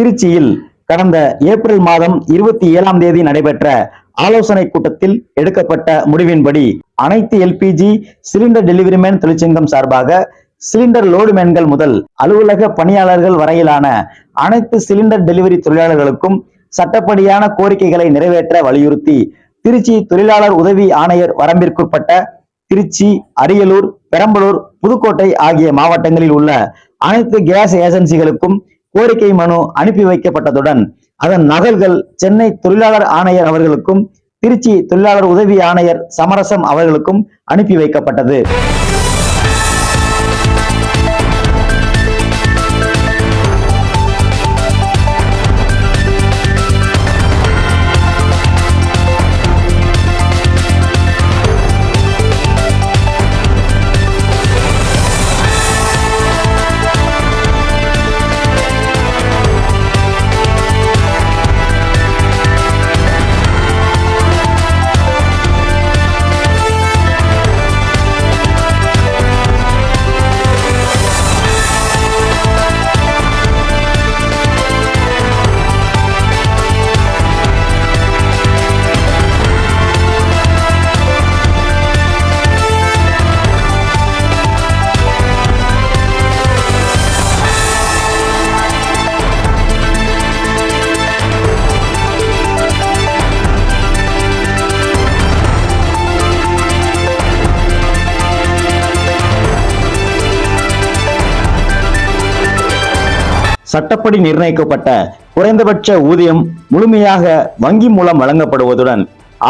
திருச்சியில் கடந்த ஏப்ரல் மாதம் இருபத்தி ஏழாம் தேதி நடைபெற்ற ஆலோசனை கூட்டத்தில் எடுக்கப்பட்ட முடிவின்படி அனைத்து எல்பிஜி சிலிண்டர் டெலிவரிமேன் தொழிற்சங்கம் சார்பாக சிலிண்டர் லோடு மேன்கள் முதல் அலுவலக பணியாளர்கள் வரையிலான அனைத்து சிலிண்டர் டெலிவரி தொழிலாளர்களுக்கும் சட்டப்படியான கோரிக்கைகளை நிறைவேற்ற வலியுறுத்தி திருச்சி தொழிலாளர் உதவி ஆணையர் வரம்பிற்குட்பட்ட திருச்சி அரியலூர் பெரம்பலூர் புதுக்கோட்டை ஆகிய மாவட்டங்களில் உள்ள அனைத்து கேஸ் ஏஜென்சிகளுக்கும் கோரிக்கை மனு அனுப்பி வைக்கப்பட்டதுடன் அதன் நகல்கள் சென்னை தொழிலாளர் ஆணையர் அவர்களுக்கும் திருச்சி தொழிலாளர் உதவி ஆணையர் சமரசம் அவர்களுக்கும் அனுப்பி வைக்கப்பட்டது. சட்டப்படி நிர்ணயிக்கப்பட்ட குறைந்தபட்ச ஊதியம் முழுமையாக வங்கி மூலம் வழங்கப்படுவதுடன்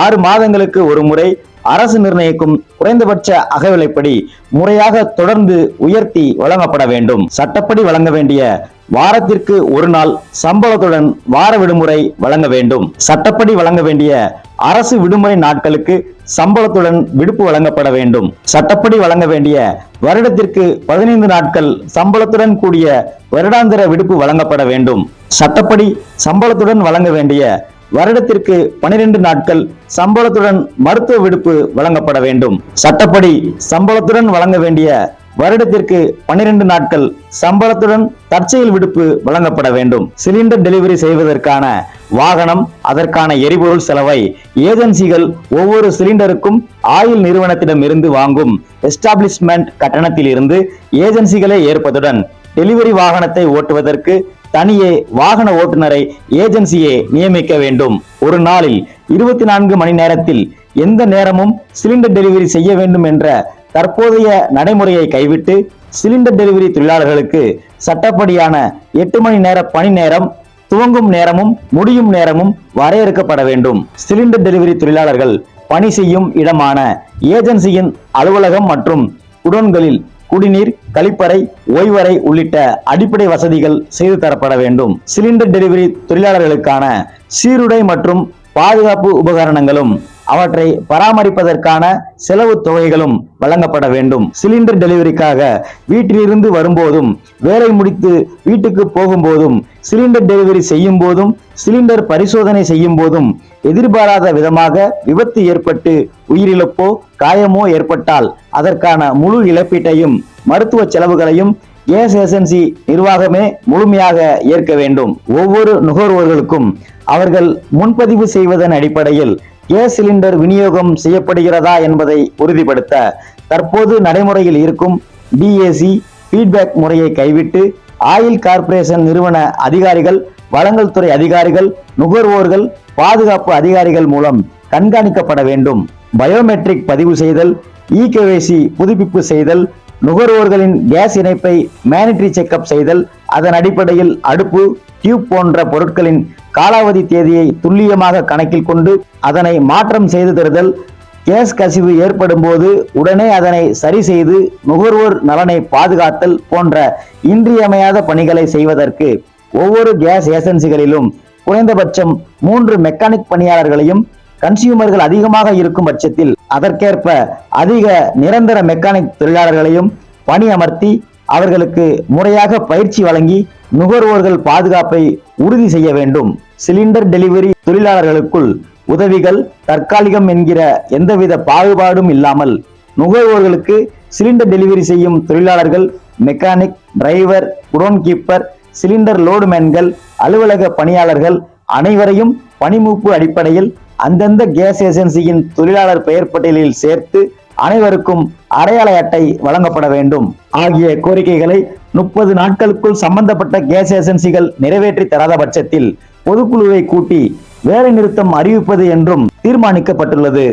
ஆறு மாதங்களுக்கு ஒரு முறை அரசு நிர்ணயிக்கும் குறைந்தபட்ச அகவிலைப்படி முறையாக தொடர்ந்து உயர்த்தி வழங்கப்பட வேண்டும். சட்டப்படி வழங்க வேண்டிய வாரத்திற்கு ஒரு நாள் சம்பளத்துடன் வார விடுமுறை வழங்க வேண்டும். சட்டப்படி வழங்க வேண்டிய அரசு விடுமுறை நாட்களுக்கு சம்பளத்துடன் விடுப்பு வழங்கப்பட வேண்டும். சட்டப்படி வழங்க வேண்டிய வருடத்திற்கு பதினைந்து நாட்கள் சம்பளத்துடன் கூடிய வருடாந்திர விடுப்பு வழங்கப்பட வேண்டும். சட்டப்படி சம்பளத்துடன் வழங்க வேண்டிய வருடத்திற்கு பனிரெண்டு நாட்கள் சம்பளத்துடன் மருத்துவ விடுப்பு வழங்கப்பட வேண்டும். சட்டப்படி சம்பளத்துடன் வழங்க வேண்டிய வருடத்திற்கு பனிரெண்டு நாட்கள் சம்பளத்துடன் தற்செயல் விடுப்பு வழங்கப்பட வேண்டும். சிலிண்டர் டெலிவரி செய்வதற்கான வாகனம் அதற்கான எரிபொருள் செலவை ஏஜென்சிகள் ஒவ்வொரு சிலிண்டருக்கும் ஆயில் நிறுவனத்திடம் இருந்து வாங்கும் எஸ்டாப்ளிஷ்மெண்ட் கட்டணத்தில் இருந்து ஏஜென்சிகளே ஏற்பதுடன் டெலிவரி வாகனத்தை ஓட்டுவதற்கு தனியே வாகன ஓட்டுநரை ஏஜென்சியே நியமிக்க வேண்டும். ஒரு நாளில் இருபத்தி நான்கு மணி நேரத்தில் எந்த நேரமும் சிலிண்டர் டெலிவரி செய்ய வேண்டும் என்ற தற்போதைய நடைமுறையை கைவிட்டு சிலிண்டர் டெலிவரி தொழிலாளர்களுக்கு சட்டப்படியான எட்டு மணி நேர பணி நேரம் துவங்கும் நேரமும் முடியும் நேரமும் வரையறுக்கப்பட வேண்டும். சிலிண்டர் டெலிவரி தொழிலாளர்கள் பணி செய்யும் இடமான ஏஜென்சியின் அலுவலகம் மற்றும் குடோன்களில் குடிநீர் கழிப்பறை ஓய்வறை உள்ளிட்ட அடிப்படை வசதிகள் செய்து தரப்பட வேண்டும். சிலிண்டர் டெலிவரி தொழிலாளர்களுக்கான சீருடை மற்றும் பாதுகாப்பு உபகரணங்களும் அவற்றை பராமரிப்பதற்கான செலவு தொகைகளும் வழங்கப்பட வேண்டும். சிலிண்டர் டெலிவரிக்காக வீட்டிலிருந்து வரும்போதும் வேலை முடித்து வீட்டுக்கு போகும்போதும் சிலிண்டர் டெலிவரி செய்யும் போதும் சிலிண்டர் பரிசோதனை செய்யும் போதும் எதிர்பாராத விதமாக விபத்து ஏற்பட்டு உயிரிழப்போ காயமோ ஏற்பட்டால் அதற்கான முழு இழப்பீட்டையும் மருத்துவ செலவுகளையும் கேஸ் ஏஜென்சி நிர்வாகமே முழுமையாக ஏற்க வேண்டும். ஒவ்வொரு நுகர்வோர்களுக்கும் அவர்கள் முன்பதிவு செய்வதன் அடிப்படையில் கேஸ் சிலிண்டர் விநியோகம் செய்யப்படுகிறதா என்பதை உறுதிப்படுத்த தற்போது நடைமுறையில் இருக்கும் டிஏசி ஃபீட்பேக் முறையை கைவிட்டு ஆயில் கார்ப்பரேஷன் நிறுவன அதிகாரிகள் வளங்கள் துறை அதிகாரிகள் நுகர்வோர்கள் பாதுகாப்பு அதிகாரிகள் மூலம் கண்காணிக்கப்பட வேண்டும். பயோமெட்ரிக் பதிவு செய்தல் இகேவைசி புதுப்பிப்பு செய்தல் நுகர்வோர்களின் கேஸ் இணைப்பை மேனிட்டரி செக்கப் செய்தல் அதன் அடிப்படையில் அடுப்பு டியூப் போன்ற பொருட்களின் காலாவதி தேதியை துல்லியமாக கணக்கில் கொண்டு அதனை மாற்றம் செய்து தருதல். கேஸ் கசிவு ஏற்படும் போது உடனே அதனை சரி செய்து நுகர்வோர் நலனை பாதுகாத்தல் போன்ற இன்றியமையாத பணிகளை செய்வதற்கு ஒவ்வொரு கேஸ் ஏஜென்சிகளிலும் குறைந்தபட்சம் மூன்று மெக்கானிக் பணியாளர்களையும் கன்சியூமர்கள் அதிகமாக இருக்கும் பட்சத்தில் அதற்கேற்ப அதிக நிரந்தர மெக்கானிக் தொழிலாளர்களையும் பணி அமர்த்தி அவர்களுக்கு முறையாக பயிற்சி வழங்கி நுகர்வோர்கள் பாதுகாப்பை உறுதி செய்ய வேண்டும். சிலிண்டர் டெலிவரி தொழிலாளர்களுக்குள் உதவிகள் தற்காலிகம் என்கிற எந்தவித பாகுபாடும் இல்லாமல் நுகர்வோர்களுக்கு சிலிண்டர் டெலிவரி செய்யும் தொழிலாளர்கள் mechanic driver godown keeper cylinder லோடுமேன்கள் அலுவலக பணியாளர்கள் அனைவரையும் பணிமூப்பு அடிப்படையில் அந்தந்த கேஸ் ஏஜென்சியின் தொழிலாளர் பெயர் பட்டியலில் சேர்த்து அனைவருக்கும் அடையாள அட்டை வழங்கப்பட வேண்டும். ஆகிய கோரிக்கைகளை முப்பது நாட்களுக்குள் சம்பந்தப்பட்ட கேஸ் ஏஜென்சிகள் நிறைவேற்றி தராத பட்சத்தில் பொதுக்குழுவை கூட்டி வேலை நிறுத்தம் அறிவிப்பது என்றும் தீர்மானிக்கப்பட்டுள்ளது.